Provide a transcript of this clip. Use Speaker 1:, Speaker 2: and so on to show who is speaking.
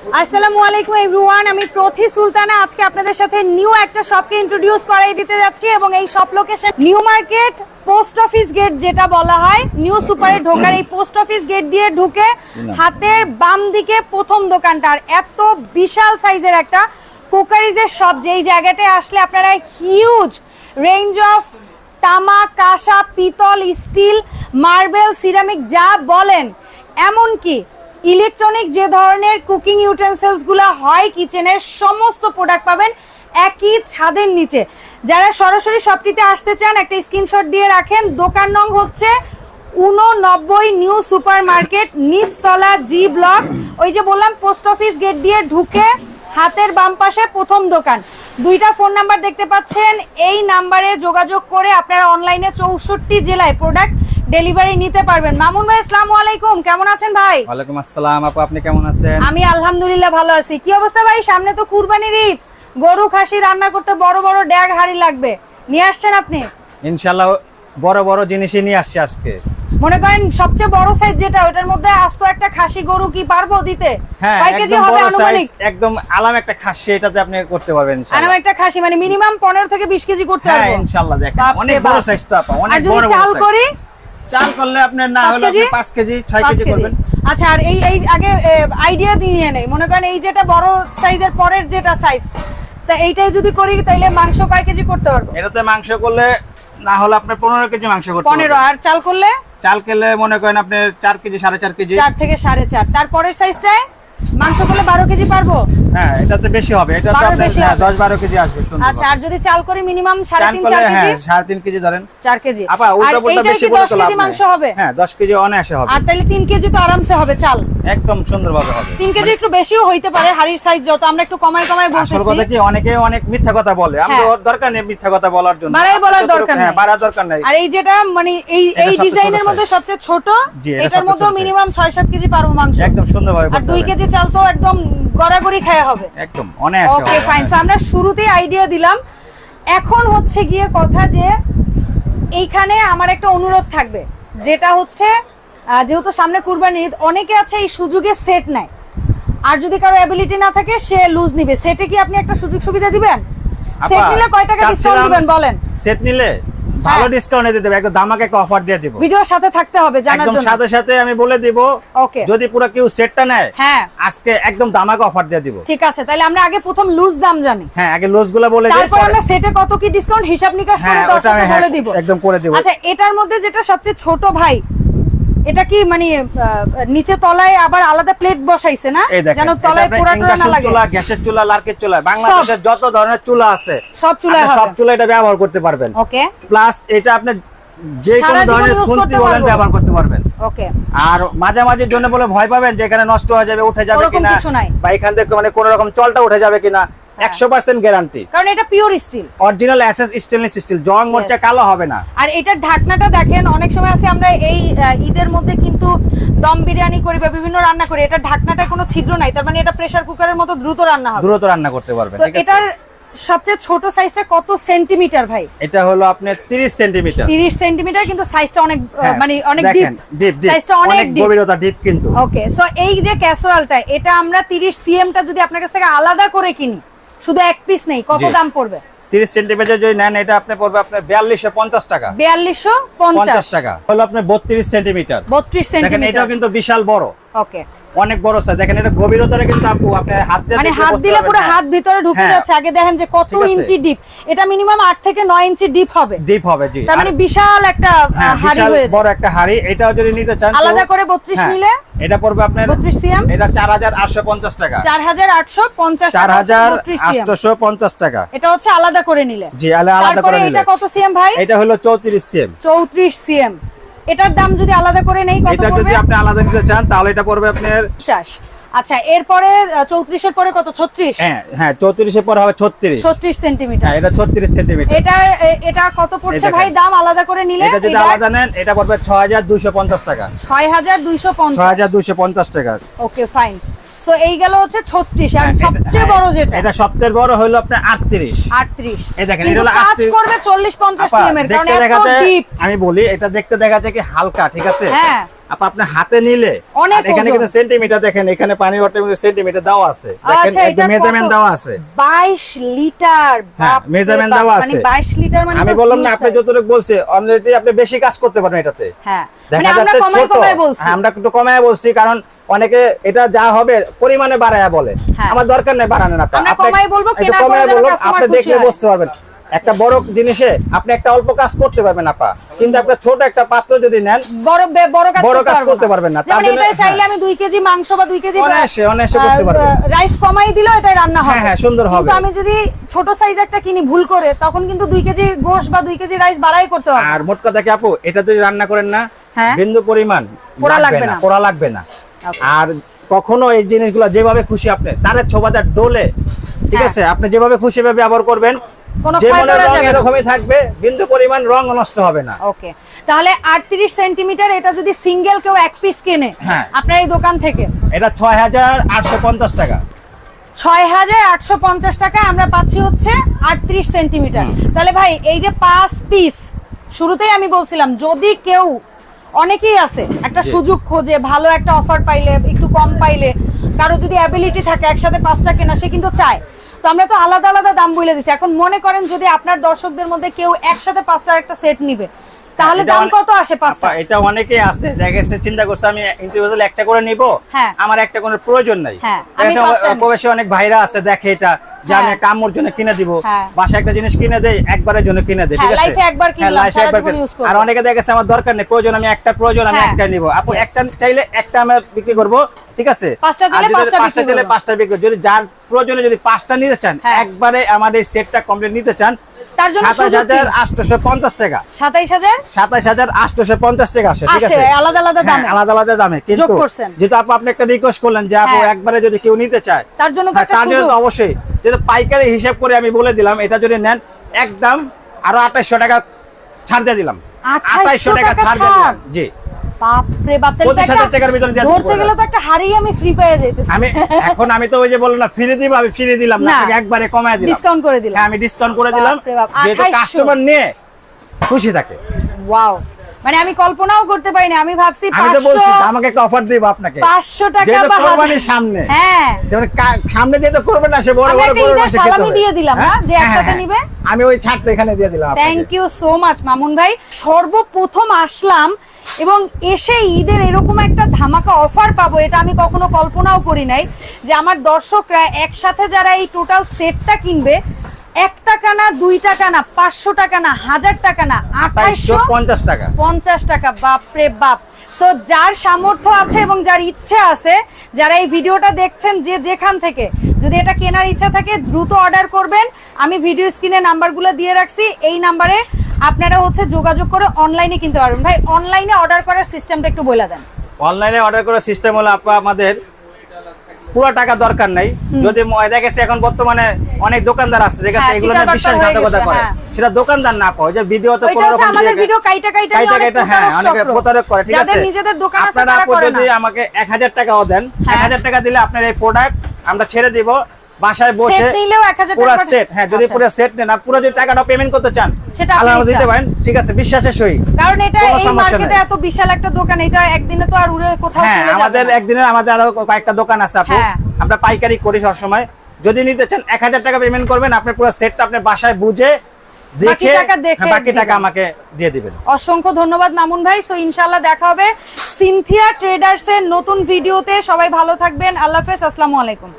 Speaker 1: আসসালামু আলাইকুম এভরিওয়ান আমি প্রথি সুলতানা। আজকে আপনাদের সাথে নিউ একটা শপকে ইন্ট্রোডিউস করাই দিতে যাচ্ছি এবং এই shop location new market post office gate যেটা বলা হয় নিউ সুপারে ঢোকার এই পোস্ট অফিস গেট দিয়ে ঢুকে হাতের বাম দিকে প্রথম দোকানটা। আর এত বিশাল সাইজের একটা কুকারিজের শপ যেই জায়গাটায় আসলে আপনারা হিউজ রেঞ্জ অফ তামা কাঁসা পিতল স্টিল মার্বেল সিরামিক যা বলেন এমনকি ইলেকট্রনিক যে ধরনের কুকিং ইউটেন্সিলসগুলো হয় কিচেনের সমস্ত প্রোডাক্ট পাবেন একই ছাদের নিচে। যারা সরাসরি শপটিতে আসতে চান, একটা স্ক্রিনশট দিয়ে রাখেন। দোকান নং হচ্ছে উননব্বই নিউ সুপার মার্কেট নিচতলা জি ব্লক। ওই যে বললাম, পোস্ট অফিস গেট দিয়ে ঢুকে হাতের বাম পাশে প্রথম দোকান। দুইটা ফোন নাম্বার দেখতে পাচ্ছেন। এই নাম্বারে যোগাযোগ করে আপনারা অনলাইনে চৌষট্টি জেলায় প্রোডাক্ট ডেলিভারি নিতে পারবেন। মামুন ভাই আসসালামু আলাইকুম। কেমন আছেন ভাই?
Speaker 2: ওয়ালাইকুম আসসালাম। আপু আপনি কেমন আছেন?
Speaker 1: আমি আলহামদুলিল্লাহ ভালো আছি। কি অবস্থা ভাই? সামনে তো কুরবানির ঈদ। গরু খাসি রান্না করতে বড় বড় ড্যাগ হাড়ি লাগবে। নিয়ে আসছেন আপনি?
Speaker 2: ইনশাল্লাহ বড় বড় জিনিসই নিয়ে আসছি আজকে।
Speaker 1: মনে করেন সবচেয়ে বড় সাইজ যেটা ওটার মধ্যে আস্ত একটা খাসি গরু কি পারব দিতে?
Speaker 2: হ্যাঁ
Speaker 1: কয় কেজি হবে আনুমানিক?
Speaker 2: একদম আলাম একটা খাসি এটাতে আপনি করতে পারবেন
Speaker 1: আর একটা খাসি মানে মিনিমাম পনেরো থেকে বিশ কেজি করতে
Speaker 2: হ্যাঁ
Speaker 1: পারব।
Speaker 2: ইনশাল্লাহ দেখেন। অনেক বড় সাইজ তো আপা অনেক
Speaker 1: যদি
Speaker 2: বড় বড়
Speaker 1: চাল করি
Speaker 2: চাল করলে আপনার না হলে আপনি 5 কেজি 6 কেজি। করবেন।
Speaker 1: আচ্ছা আর এই এই আগে আইডিয়া দিয়ে নেই। মনে করেন এই যেটা বড় সাইজের পরের যেটা সাইজ তা এইটাই যদি করি তাইলে মাংস কয় কেজি করতে পারব?
Speaker 2: এটাতে মাংস করলে না হলে আপনার 15 কেজি মাংস করতে
Speaker 1: পনেরো
Speaker 2: পারবেন
Speaker 1: আর চাল করলে?
Speaker 2: চাল করলে মনে করেন আপনি 4 কেজি 4.5 কেজি।
Speaker 1: চার থেকে সাড়ে চার। তারপরের সাইজটায় মাংস করলে বারো কেজি পারব?
Speaker 2: হ্যাঁ এটাতে বেশি হবে। এটা তো আপনার হ্যাঁ,
Speaker 1: হবে।
Speaker 2: 10 12 কেজি আসবে সুন্দর
Speaker 1: আচ্ছা আর যদি চাল করি মিনিমাম সাড়ে
Speaker 2: চাল
Speaker 1: তিন
Speaker 2: করলে
Speaker 1: চার কেজি?
Speaker 2: হ্যাঁ 3.5 কেজি ধরেন।
Speaker 1: কেজি।
Speaker 2: আপা উল্টা পুল্টা বেশি বলে তো লাভ
Speaker 1: কেজি মাংস হবে?
Speaker 2: হ্যাঁ 10 কেজি অনায়াসে হবে।
Speaker 1: আর তাহলে কেজি তো আরামসে হবে চাল?
Speaker 2: একদম সুন্দরভাবে হবে।
Speaker 1: তিন কেজি একটু বেশিও হইতে পারে হাড়ির সাইজ যত আমরা একটু কমাই কমাই
Speaker 2: আসল কথা কি অনেকে অনেক মিথ্যা কথা বলে। আমরা
Speaker 1: হ্যাঁ।
Speaker 2: ওর দরকার নেই মিথ্যা কথা বলার জন্য।
Speaker 1: বাড়াই বলার দরকার
Speaker 2: হ্যাঁ
Speaker 1: নেই।
Speaker 2: বাড়ার দরকার নেই।
Speaker 1: আর এই যেটা মানে এই এই ডিজাইনের মধ্যে সবচেয়ে ছোট এটার মধ্যে মিনিমাম ছয় সাত কেজি পারব মাংস।
Speaker 2: একদম সুন্দরভাবে
Speaker 1: আর কেজি চাল তো একদম গড়াগড়ি খাওয়া হবে।
Speaker 2: একদম অনায়াসে
Speaker 1: ওকে ফাইন আমরা শুরুতেই আইডিয়া দিলাম। এখন হচ্ছে গিয়ে কথা যে এইখানে আমার একটা অনুরোধ থাকবে। যেটা হচ্ছে যেহেতু সামনে কুরবানি ঈদ অনেকে আছে এই সুযোগে সেট নেয়। আর যদি কারও অ্যাবিলিটি না থাকে সে লুজ নিবে। সেটে কি আপনি একটা সুযোগ সুবিধা দিবেন সেট নিলে কয় টাকা ডিসকাউন্ট দিবেন বলেন?
Speaker 2: সেট নিলে ভালো
Speaker 1: ডিসকাউন্টে
Speaker 2: ডিসকাউন্ট দিয়ে দেবো একদম দামাকে একটা অফার দিয়ে দেবো।
Speaker 1: ভিডিওর সাথে থাকতে হবে জানার
Speaker 2: একদম
Speaker 1: জন্য।
Speaker 2: সাথে সাথে আমি বলে দিব
Speaker 1: ওকে
Speaker 2: যদি পুরো কেউ সেটটা নেয়
Speaker 1: হ্যাঁ।
Speaker 2: আজকে একদম দামাকে অফার দিয়ে দিব।
Speaker 1: ঠিক আছে তাহলে আমরা আগে প্রথম লুজ দাম জানি।
Speaker 2: হ্যাঁ আগে লুজগুলো বলে দিই
Speaker 1: তারপর আমরা সেটে কত কি ডিসকাউন্ট হিসাব নিকাশ করে
Speaker 2: দর্শকদের ওটা
Speaker 1: দর্শককে
Speaker 2: আমি হ্যাঁ,
Speaker 1: বলে দিব।
Speaker 2: একদম করে দিব।
Speaker 1: আচ্ছা এটার মধ্যে যেটা সবচেয়ে ছোট ভাই এটা কি মানে নিচে তলায় আবার আলাদা প্লেট বসাইছে না? যেন তলায় পোড়া টোড়া না লাগে।
Speaker 2: চুলা গ্যাসের চুলা লার্কের চুলা বাংলাদেশের যত ধরনের চুলা আছে
Speaker 1: সব
Speaker 2: আপনি সব চুলা এটা ব্যবহার করতে পারবেন।
Speaker 1: ওকে।
Speaker 2: প্লাস এটা আপনি যে কোনো ধরনের খুন্তি বলেন ব্যবহার করতে পারবেন।
Speaker 1: ওকে।
Speaker 2: আর মাঝামাঝির জন্য বলে ভয় পাবেন যে এখানে নষ্ট হয়ে যাবে উঠে যাবে কিনা। বা এখান থেকে মানে কোন রকম চলটা উঠে যাবে কিনা। একশো পার্সেন্ট গ্যারান্টি
Speaker 1: কারণ এটা pure steel
Speaker 2: original SS stainless steel জং মরচা. কালো হবে না।
Speaker 1: আর এটার ঢাকনাটা দেখেন অনেক সময় আছে আমরা এই ঈদের মধ্যে কিন্তু দম বিরিয়ানি করি বা বিভিন্ন রান্না করি এটা ঢাকনাটা কোনো ছিদ্র নাই তার মানে এটা প্রেসার কুকারের মতো দ্রুত রান্না হবে।
Speaker 2: দ্রুত রান্না করতে
Speaker 1: তো
Speaker 2: আছে?
Speaker 1: এটার সবচেয়ে ছোট সাইজটা কত সেন্টিমিটার ভাই?
Speaker 2: এটা হলো আপনার 30 সেন্টিমিটার
Speaker 1: 30 সেন্টিমিটার কিন্তু সাইজটা অনেক মানে অনেক ডিপ
Speaker 2: হ্যাঁ,
Speaker 1: সাইজটা অনেক
Speaker 2: অনেক
Speaker 1: ডিপ
Speaker 2: গভীরতা ডিপ কিন্তু।
Speaker 1: ওকে সো এই যে ক্যাসেরলটা এটা আমরা 30 সিএমটা যদি আপনার কাছ থেকে আলাদা করে কিনি শুধু এক পিস নেই কত দাম পড়বে?
Speaker 2: 30 সেন্টিমিটার যদি নেন এটা আপনি পড়বে আপনার 4250 টাকা।
Speaker 1: 4250
Speaker 2: 50 টাকা। হলো আপনার 32 সেন্টিমিটার
Speaker 1: 32
Speaker 2: দেখেন
Speaker 1: সেন্টিমিটার
Speaker 2: এটাও কিন্তু বিশাল বড়।
Speaker 1: ওকে
Speaker 2: অনেক বড় সাইজ দেখেন এটা গভীরতাটা কিন্তু আপু আপনি হাত দিয়ে
Speaker 1: মানে হাত দিলে পুরো হাত ভিতরে ঢুকে
Speaker 2: হ্যাঁ।
Speaker 1: যাচ্ছে। আগে দেখেন যে কত ইঞ্চি ডিপ এটা মিনিমাম 8 থেকে 9 ইঞ্চি ডিপ হবে।
Speaker 2: ডিপ হবে জি।
Speaker 1: তার মানে বিশাল একটা
Speaker 2: হ্যাঁ
Speaker 1: হাড়ি হয়েছে
Speaker 2: বড় একটা হাড়ি। এটাও যদি নিতে চান
Speaker 1: আলাদা করে 32
Speaker 2: হ্যাঁ,
Speaker 1: নিলে?
Speaker 2: এটা পড়বে আপনার
Speaker 1: 32 সিএম?
Speaker 2: এটা 4850 টাকা।
Speaker 1: 4850 টাকা হচ্ছে 32 সিএম।
Speaker 2: 4850 টাকা।
Speaker 1: এটা হচ্ছে আলাদা করে নিলে।
Speaker 2: জি আলাদা করে নিলে।
Speaker 1: এটা কত সিএম ভাই?
Speaker 2: এটা হলো 34 সিএম।
Speaker 1: 34 সিএম। এটার দাম যদি আলাদা করে নেই কত
Speaker 2: এটা যদি আপনি আলাদা নিতে চান তাহলে এটা পড়বে আপনার
Speaker 1: পঞ্চাশ। আচ্ছা এরপরে চৌত্রিশের পরে কত? ছত্রিশ?
Speaker 2: হ্যাঁ হ্যাঁ 34 এর পর হবে 36
Speaker 1: ছত্রিশ সেন্টিমিটার।
Speaker 2: হ্যাঁ এটা 36 সেন্টিমিটার।
Speaker 1: এটা এটা কত পড়ছে ভাই? দাম আলাদা করে নিলে
Speaker 2: এটা যদি আলাদা নেন এটা পড়বে 6250 টাকা।
Speaker 1: ছয় হাজার দুইশো পঞ্চাশ।
Speaker 2: 6250 টাকা।
Speaker 1: Okay fine. সো এই গেল হচ্ছে ছত্রিশ আর
Speaker 2: হ্যাঁ,
Speaker 1: সবচেয়ে
Speaker 2: হ্যাঁ,
Speaker 1: বড় যেটা?
Speaker 2: এটা সবচেয়ে বড় হলো আপনার 38
Speaker 1: আটত্রিশ।
Speaker 2: এই দেখেন, এটা হলো
Speaker 1: কাজ করবে চল্লিশ পঞ্চাশ
Speaker 2: আপা,
Speaker 1: সিএম এর কারণ এত ডিপ
Speaker 2: আমি বলি এটা দেখতে দেখা যায় কি হালকা ঠিক আছে?
Speaker 1: হ্যাঁ।
Speaker 2: আপা আপনি হাতে নিলে এখানে কিন্তু সেন্টিমিটার দেখেন এখানে পানি ওয়াটার সেন্টিমিটার দেওয়া আছে। দেখেন
Speaker 1: আচ্ছা
Speaker 2: মেজারমেন্ট দেওয়া আছে।
Speaker 1: 22 লিটার
Speaker 2: হ্যাঁ,
Speaker 1: বাপরে
Speaker 2: measurement
Speaker 1: মানে
Speaker 2: আছে।
Speaker 1: 22 লিটার মানে
Speaker 2: আমি বললাম না আপনি। যতটুকু বলছে অলরেডি আপনি বেশি কাজ করতে পারবেন এটাতে।
Speaker 1: হ্যাঁ মানে
Speaker 2: দেখা যাচ্ছে ছোট। হ্যাঁ, আমরা একটু কমায় বলছি কারণ অনেকে এটা যা হবে পরিমাণে বাড়ায়া বলে।
Speaker 1: হ্যাঁ।
Speaker 2: আমার দরকার নেই বাড়ানো না
Speaker 1: আমরা কমাই বলব,
Speaker 2: একটু
Speaker 1: কেনার পরে
Speaker 2: কমায় বলব আপনি দেখলে
Speaker 1: হয়।
Speaker 2: বুঝতে পারবেন। একটা বড় জিনিসে আপনি একটা অল্প কাজ করতে পারবেন আপা কিন্তু আপনার ছোট একটা পাত্র যদি নেন
Speaker 1: বড় বড় কাজ করতে
Speaker 2: পারবেন না। তার জন্য-
Speaker 1: চাইলে
Speaker 2: হ্যাঁ।
Speaker 1: আমি 2 কেজি মাংস বা 2 কেজি
Speaker 2: করতে পারবেন।
Speaker 1: রাইস কমাই দিলেও এটাই রান্না হবে
Speaker 2: হ্যাঁ, হ্যাঁ, সুন্দর হবে।
Speaker 1: কিন্তু আমি যদি ছোট সাইজ একটা কিনি ভুল করে তখন কিন্তু 2 কেজি গোশ বা 2 কেজি রাইস বাড়াই করতে হবে
Speaker 2: আর মোট কথা কি আপু এটা যদি রান্না করেন না
Speaker 1: হ্যাঁ।
Speaker 2: বিন্দু পরিমাণ
Speaker 1: পোড়া লাগবে না।
Speaker 2: না পোড়া লাগবে না আর কখনো এই জিনিসগুলো যেভাবে খুশি আপনি তারে ছোবাদার ডোলে ঠিক। আছে আপনি যেভাবে খুশি ভাবে ব্যবহার করবেন এরকমই থাকবে বিন্দু পরিমাণ রং নষ্ট হবে না।
Speaker 1: ওকে। তাহলে 38 সেন্টিমিটার এটা যদি সিঙ্গেল কেউ এক পিস কেনে
Speaker 2: হ্যাঁ।
Speaker 1: আপনার এই দোকান থেকে?
Speaker 2: এটা ছয় হাজার আটশো পঞ্চাশ টাকা।
Speaker 1: ছয় হাজার আটশো পঞ্চাশ টাকায় আমরা পাচ্ছি হচ্ছে তাহলে ভাই এই যে পাঁচ পিস শুরুতেই আমি বলছিলাম যদি কেউ অনেকেই আছে একটা সুযোগ খোঁজে ভালো একটা অফার পাইলে একটু কম পাইলে কারও যদি অ্যাবিলিটি থাকে একসাথে পাঁচটা কেনা সে কিন্তু চায়। তো আমরা তো আলাদা আলাদা দাম বলে দিছি। এখন মনে করেন যদি আপনার দর্শকদের মধ্যে কেউ একসাথে পাঁচটার একটা সেট নিবে তাহলে দাম কত আসে পাঁচটা?
Speaker 2: এটা অনেকেই আছে দেখেছে চিন্তা করছে আমি ইন্ডিভিজুয়াল একটা করে নিব।
Speaker 1: হ্যাঁ।
Speaker 2: আমার একটা কোনো প্রয়োজন নাই।
Speaker 1: হ্যাঁ।
Speaker 2: প্রবাসী অনেক ভাইরা আছে দেখে এটা। যে আমি
Speaker 1: হ্যাঁ।
Speaker 2: একটা আম্মুর জন্য কিনে দিব
Speaker 1: হ্যাঁ।
Speaker 2: বাসা একটা জিনিস কিনে দেই একবারের জন্য কিনে দেই ঠিক
Speaker 1: হ্যাঁ,
Speaker 2: আছে
Speaker 1: একবার কিনলাম, use করব।
Speaker 2: আর অনেকে দেখা গেছে আমার দরকার নেই প্রয়োজন আমি একটা প্রয়োজন আমি। একটা নিব আপু একটা চাইলে একটা আমরা বিক্রি করব ঠিক আছে
Speaker 1: পাঁচটা চাইলে
Speaker 2: যদি
Speaker 1: পাঁচটা বিক্রি
Speaker 2: পাঁচটা বিক্রি করব। যদি যার প্রয়োজনে যদি পাঁচটা নিতে চান। একবারে আমাদের সেটটা কমপ্লিট নিতে চান
Speaker 1: তার জন্য
Speaker 2: সাতাশ
Speaker 1: সুযোগ
Speaker 2: হাজার
Speaker 1: কি?
Speaker 2: আটশোশো পঞ্চাশ টাকা।
Speaker 1: সাতাইশ হাজার?
Speaker 2: সাতাশ হাজার আটশোশো পঞ্চাশ টাকা আছে ঠিক আছে
Speaker 1: আলাদা আলাদা
Speaker 2: হ্যাঁ,
Speaker 1: দামে।
Speaker 2: আলাদা আলাদা দামে। কিন্তু
Speaker 1: যোগ করছেন।
Speaker 2: যেহেতু আপু আপনি একটা রিকোয়েস্ট করলেন যে আপু
Speaker 1: হ্যাঁ।
Speaker 2: একবারে যদি কেউ নিতে চায়
Speaker 1: তার জন্য
Speaker 2: হ্যাঁ, তার জন্য তো অবশ্যই। যেটা পাইকারি হিসাব করে আমি বলে দিলাম এটা যদি নেন একদম আরও আঠাইশশো টাকা ছাড় দিয়ে দিলাম।
Speaker 1: 2800
Speaker 2: টাকা
Speaker 1: টাকা
Speaker 2: ছাড় দিয়ে দিলাম। জি।
Speaker 1: বাপরে বাপ তাহলে তো
Speaker 2: 25,000 টাকার ভিতরে
Speaker 1: ধরতে গেলে তো একটা হারিয়ে আমি ফ্রি পেয়ে যাইতেছি।
Speaker 2: আমি এখন আমি তো ওই যে বললাম না ফ্রি দিব আমি ফ্রি দিলাম না। একবারে কমায় দিলাম।
Speaker 1: ডিসকাউন্ট করে দিলাম।
Speaker 2: হ্যাঁ আমি ডিসকাউন্ট করে দিলাম। যেহেতু কাস্টমার নিয়ে খুশি থাকে।
Speaker 1: ওয়াও মানে আমি কল্পনাও করতে আমি ভাবছি
Speaker 2: আমি তো বলছি আমাকে একটা অফার দিব আপনাকে।
Speaker 1: 500 টাকা বা
Speaker 2: কোরবানির সামনে।
Speaker 1: হ্যাঁ।
Speaker 2: যেমন সামনে করবে না সে বড় খেতে
Speaker 1: দিয়ে দিলাম,
Speaker 2: হ্যাঁ?
Speaker 1: না? যে
Speaker 2: হ্যাঁ,
Speaker 1: একসাথে
Speaker 2: হ্যাঁ,
Speaker 1: নিবে?
Speaker 2: আমি ওই ছাড়টা এখানে দিয়ে দিলাম
Speaker 1: thank you so much Mamun ভাই। সর্বপ্রথম আসলাম এবং এসে ঈদের এরকম একটা ধামাকা অফার পাবো এটা আমি কখনো কল্পনাও করি নাই যে আমার দর্শকরা একসাথে যারা এই টোটাল সেটটা কিনবে এক টাকা না দুই টাকা না পাঁচশো টাকা না হাজার টাকা না আঠাইশশো
Speaker 2: 2850 টাকা।
Speaker 1: পঞ্চাশ টাকা বাপরে বাপ। সো যার সামর্থ্য আছে এবং যার ইচ্ছে আছে যারা এই ভিডিওটা দেখছেন যে যেখান থেকে যদি এটা কেনার ইচ্ছা থাকে দ্রুত অর্ডার করবেন। আমি ভিডিও স্ক্রিনে নাম্বারগুলো দিয়ে রাখছি। এই নাম্বারে আপনারা হচ্ছে যোগাযোগ করে অনলাইনে কিনতে পারবেন। ভাই অনলাইনে অর্ডার করার সিস্টেমটা একটু বলে দেন।
Speaker 2: অনলাইনে অর্ডার করার সিস্টেম হলো আপা আমাদের পুরো টাকা দরকার নাই। যদি গেছে এখন বর্তমানে অনেক দোকানদার আছে আছে?
Speaker 1: হ্যাঁ,
Speaker 2: এগুলো বিশ্বাসঘাতকতা করে।
Speaker 1: হ্যাঁ।
Speaker 2: সেটা দোকানদার না পাও যে ভিডিও তো কোনো রকম
Speaker 1: আমাদের ভিডিও কাইটা কাইটা
Speaker 2: কাইটা হ্যাঁ অনেকে প্রতারক করে ঠিক আছে?
Speaker 1: নিজেদের দোকান আছে
Speaker 2: আপনারা যদি আমাকে এক হাজার টাকাও দেন
Speaker 1: হ্যাঁ।
Speaker 2: এক হাজার টাকা দিলে আপনার এই প্রোডাক্ট আমরা ছেড়ে দিব। বাসায় বসে
Speaker 1: 1000
Speaker 2: পুরো সেট হ্যাঁ যদি
Speaker 1: আচ্ছা।
Speaker 2: পুরো সেট নেন আর পুরো যদি টাকাটা পেমেন্ট করতে চান
Speaker 1: সেটা আপনি
Speaker 2: আল্লাহ আমাদের দিতে পারেন ঠিক আছে বিশ্বাসের সহিত
Speaker 1: কারণ এটা এই মার্কেটে এত বিশাল একটা দোকান এটা একদিনে তো আর উড়ে কোথাও
Speaker 2: হ্যাঁ
Speaker 1: চলে যাবে
Speaker 2: আমাদের
Speaker 1: না।
Speaker 2: আমাদের আরও কয়েকটা দোকান আছে আপু।
Speaker 1: হ্যাঁ।
Speaker 2: আমরা পাইকারি করি সবসময়। যদি নিতে চান এক হাজার টাকা পেমেন্ট করবেন আপনি পুরো সেটটা আপনি বাসায় বুঝে দেখে
Speaker 1: টাকা দেখে
Speaker 2: হ্যাঁ, বাকি টাকা আমাকে দিয়ে দিবেন।
Speaker 1: অসংখ্য ধন্যবাদ মামুন ভাই। সো ইনশাল্লাহ দেখা হবে। সিনথিয়া ট্রেডার্স এর নতুন ভিডিওতে সবাই ভালো থাকবেন। আল্লাহ হাফেজ আসসালামু আলাইকুম।